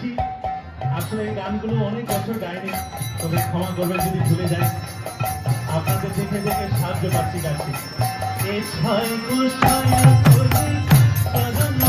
গেছি আসলে এই গানগুলো অনেক বছর গাইনি, তবে ক্ষমা করবেন যদি ভুলে যাই আপনাদের দেখে দেখে সাহায্য পাচ্ছি গাছি এ ছয় সাজানো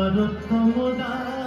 তোমার ক্ষমতা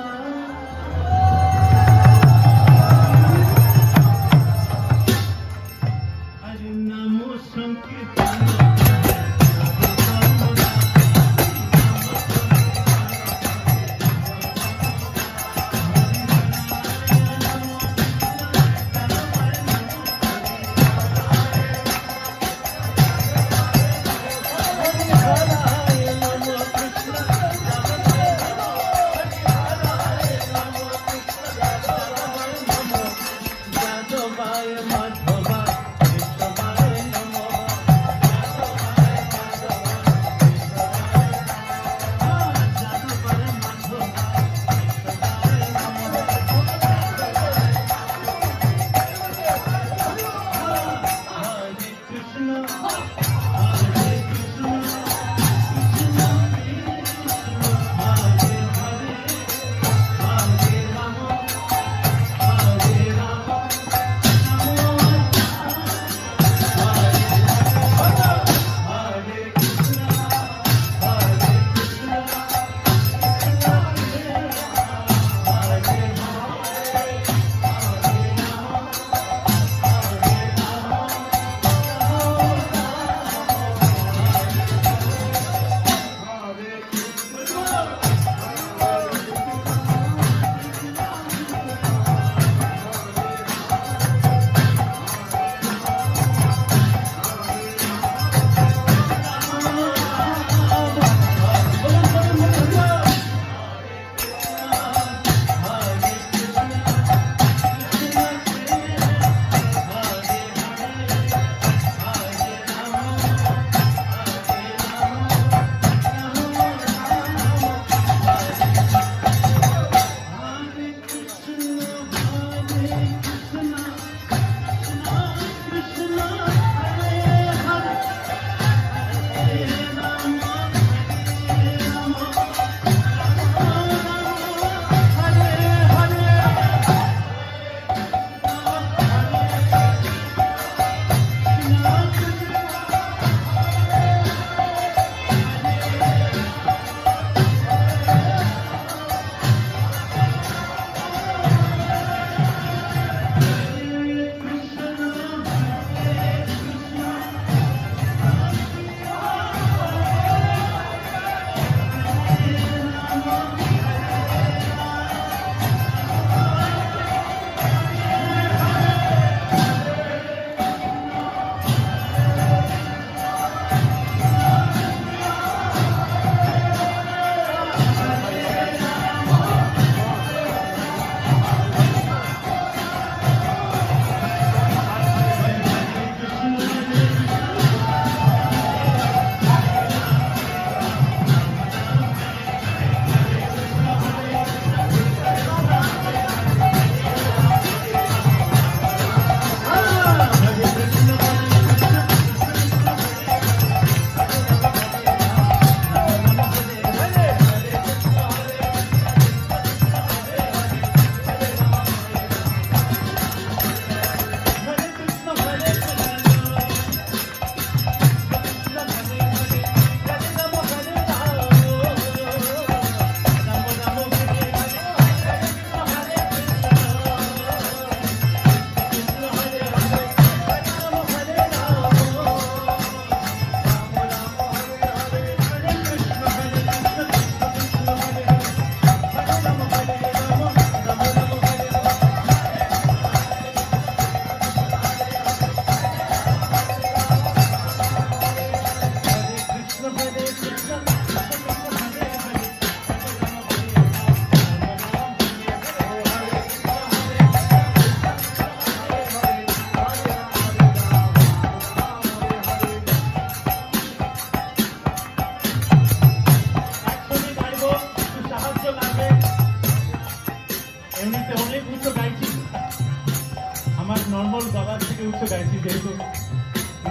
উচ্চ গাইছি যেহেতু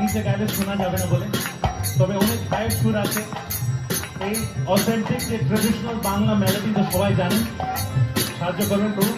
নিচে গাইলে শোনা যাবে না বলে। তবে অনেক গায়ের সুর আছে। এই অথেন্টিক যে ট্রেডিশনাল বাংলা মেলোডি তো সবাই জানেন সাহায্য করবেন প্রভু।